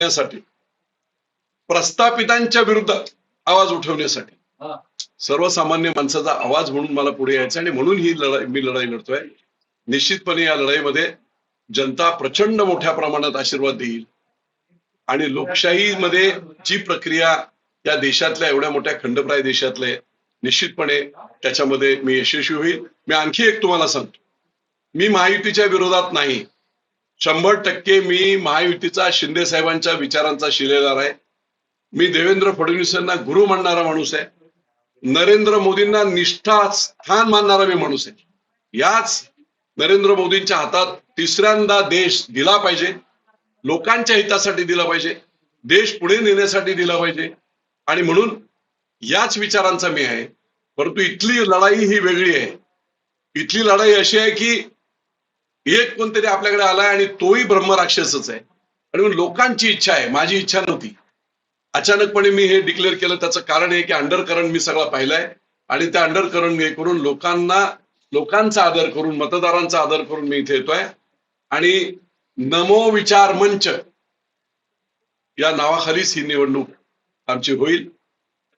करण्यासाठी प्रस्थापितांच्या विरुद्ध आवाज उठवण्यासाठी. सर्वसामान्य माणसाचा आवाज म्हणून मला पुढे यायचा आणि म्हणून ही लढाई मी लढाई लढतोय. निश्चितपणे या लढाईमध्ये जनता प्रचंड मोठ्या प्रमाणात आशीर्वाद देईल. आणि लोकशाहीमध्ये जी प्रक्रिया या देशातल्या एवढ्या मोठ्या खंडप्राय देशातले निश्चितपणे त्याच्यामध्ये मी यशस्वी होईल. मी आणखी एक तुम्हाला सांगतो. मी महायुतीच्या विरोधात नाही. शंभर टक्के मी महायुतीचा शिंदे साहेबांच्या विचारांचा शिलेदार आहे. मी देवेंद्र फडणवीसांना गुरु मानणारा माणूस आहे. नरेंद्र मोदींना निष्ठा स्थान मानणारा मी माणूस आहे. याच नरेंद्र मोदींच्या हातात तिसऱ्यांदा देश दिला पाहिजे. लोकांच्या हितासाठी दिला पाहिजे. देश पुढे नेण्यासाठी दिला पाहिजे. आणि म्हणून याच विचारांचा मी आहे. परंतु इथली लढाई ही वेगळी आहे. इथली लढाई अशी आहे की एक कोणतरी आपल्याकडे आलाय आणि तोही ब्रह्मराक्षसच आहे. आणि लोकांची इच्छा आहे माझी इच्छा नव्हती. अचानकपणे मी हे डिक्लेअर केलं त्याचं कारण आहे की अंडर करंट मी सगळा पाहिलाय. आणि त्या अंडरकरंट हे करून लोकांना लोकांचा आदर करून मतदारांचा आदर करून मी इथे येतोय. आणि नमो विचार मंच या नावाखालीच ही निवडणूक आमची होईल.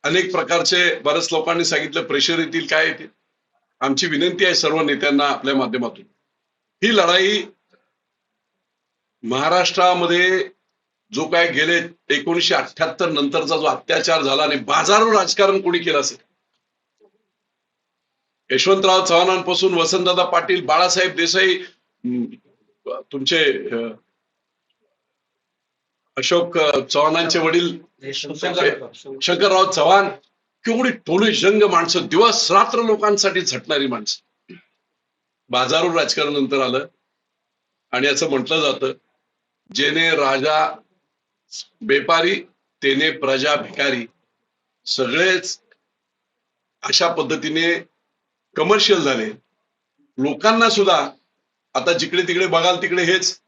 अनेक प्रकारचे बऱ्याच लोकांनी सांगितलं प्रेशर येतील काय येतील. आमची विनंती आहे सर्व नेत्यांना आपल्या माध्यमातून. ही लढाई महाराष्ट्रामध्ये जो काय गेले एकोणीशे अठ्याहत्तर नंतरचा जो अत्याचार झाला आणि बाजारावर राजकारण कोणी केलं असेल? यशवंतराव चव्हाणांपासून वसंतदादा पाटील बाळासाहेब देसाई तुमचे अशोक चव्हाणांचे वडील शंकरराव चव्हाण केवढी टोळी जंग माणसं दिवस रात्र लोकांसाठी झटणारी माणसं. बाजारू राजकारण नंतर आलं. आणि असं म्हटलं जातं जेने राजा बेपारी तेने प्रजा भिकारी सगळेच अशा पद्धतीने कमर्शियल झाले. लोकांना सुद्धा आता जिकडे तिकडे बघाल तिकडे हेच.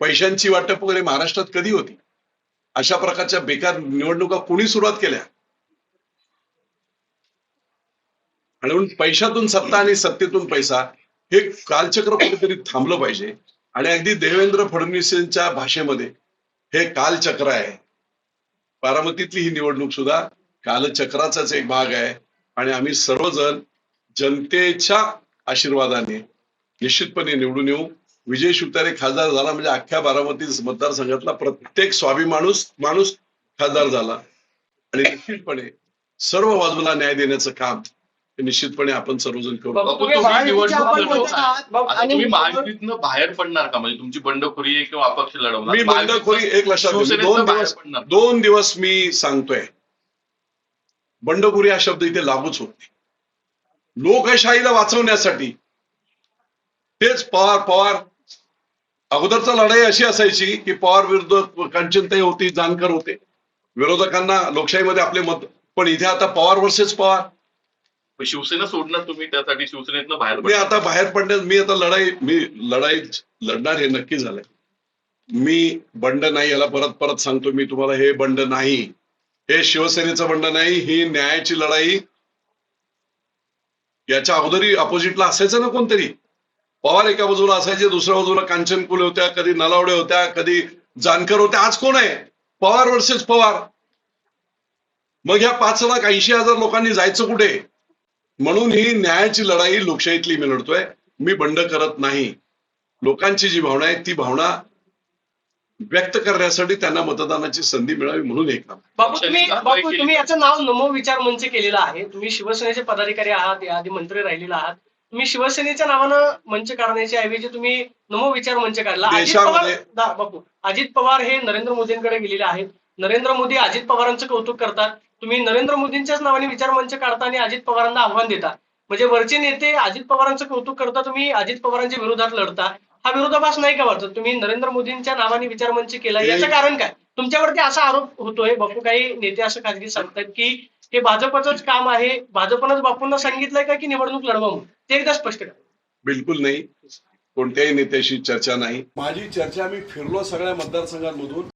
पैशांची वाटप वगैरे महाराष्ट्रात कधी होती? अशा प्रकारच्या बेकार निवडणुका कोणी सुरुवात केल्या आणि म्हणून पैशातून सत्ता आणि सत्तेतून पैसा हे कालचक्र कुठेतरी थांबलं पाहिजे. आणि अगदी देवेंद्र फडणवीसांच्या भाषेमध्ये हे कालचक्र आहे. बारामतीतली ही निवडणूक सुद्धा कालचक्राचाच एक भाग आहे. आणि आम्ही सर्वजण जनतेच्या आशीर्वादाने निश्चितपणे निवडून येऊ. विजय शिवतारे खासदार झाला म्हणजे अख्ख्या बारामती मतदारसंघातला प्रत्येक स्वाभिमाणूस माणूस खासदार झाला. आणि निश्चितपणे सर्व बाजूला न्याय देण्याचं काम निश्चितपणे आपण सर्वजण करू. तुम्ही निवडणूक लढवता. आता तुम्ही महायुतीतनं बाहेर पडणार का? म्हणजे तुमची बंडखोरी आहे किंवा अपक्ष लढवणार? मी बंडखोरी एक लक्षात शिवसेनेतनं दोन बाहेर दिवस पडणार. दोन दिवस मी सांगतोय. बंडखोरी हा शब्द इथे लागूच होत नाही. लोकशाहीला वाचवण्यासाठी तेच पवार पवार अगोदरचा लढाई अशी असायची की पवार विरुद्ध कांचनताई होती जानकर होते. विरोधकांना लोकशाहीमध्ये आपले मत पण इथे आता पवार वर्सेस पवार. शिवसेना सोडणार तुम्ही त्यासाठी शिवसेनेतनं बाहेर मी. आता बाहेर पडण्यास मी आता लढाई मी लढाई लढणार हे नक्की झालंय. मी बंड नाही याला परत परत सांगतो मी तुम्हाला हे बंड नाही. हे शिवसेनेचं बंड नाही ही न्यायाची लढाई. याच्या अगोदरी अपोजिटला असायचं ना कोणतरी. पवार एका बाजूला असायचे दुसऱ्या बाजूला कांचनकुले होत्या कधी नलावडे होत्या कधी जानकर होत्या आज कोण आहे? पवार वर्सेस पवार. मग ह्या पाच लाख ऐंशी हजार लोकांनी जायचं कुठे? म्हणून ही न्यायाची लढाई लोकशाहीतली मी लढतोय. मी बंड करत नाही. लोकांची जी भावना आहे ती भावना व्यक्त करण्यासाठी त्यांना मतदानाची संधी मिळावी म्हणून हे काम बापू तुम्ही बापू तुम्ही. याचं नाव नमो विचार मंच केलेलं आहे. तुम्ही शिवसेनेचे पदाधिकारी आहात याआधी मंत्री राहिलेला आहात. तुम्ही शिवसेनेच्या नावानं मंच काढण्याच्या ऐवजी तुम्ही नमो विचार मंच काढला. अजित पवार बापू अजित पवार हे नरेंद्र मोदींकडे गेलेले आहेत. नरेंद्र मोदी अजित पवारांचं कौतुक करतात. तुम्ही नरेंद्र मोदींच्याच नावाने विचार मंच काढता आणि अजित पवारांना आव्हान देता. म्हणजे वरचे नेते अजित पवारांचं कौतुक करता तुम्ही अजित पवारांच्या विरोधात लढता. हा विरोधाभास नाही का वाटत? तुम्ही नरेंद्र मोदींच्या नावाने विचार मंच केला. याचं कारण काय? तुमच्यावरती असा आरोप होतोय. बापू काही नेते असं खाजगी सांगतात की हे भाजपचंच काम आहे. भाजपनंच बापूंना सांगितलंय का की निवडणूक लढवा म्हणून? ते एकदा स्पष्ट करा. बिलकुल नाही. कोणत्याही नेत्याशी चर्चा नाही. माझी चर्चा मी फिरलो सगळ्या मतदारसंघांमधून.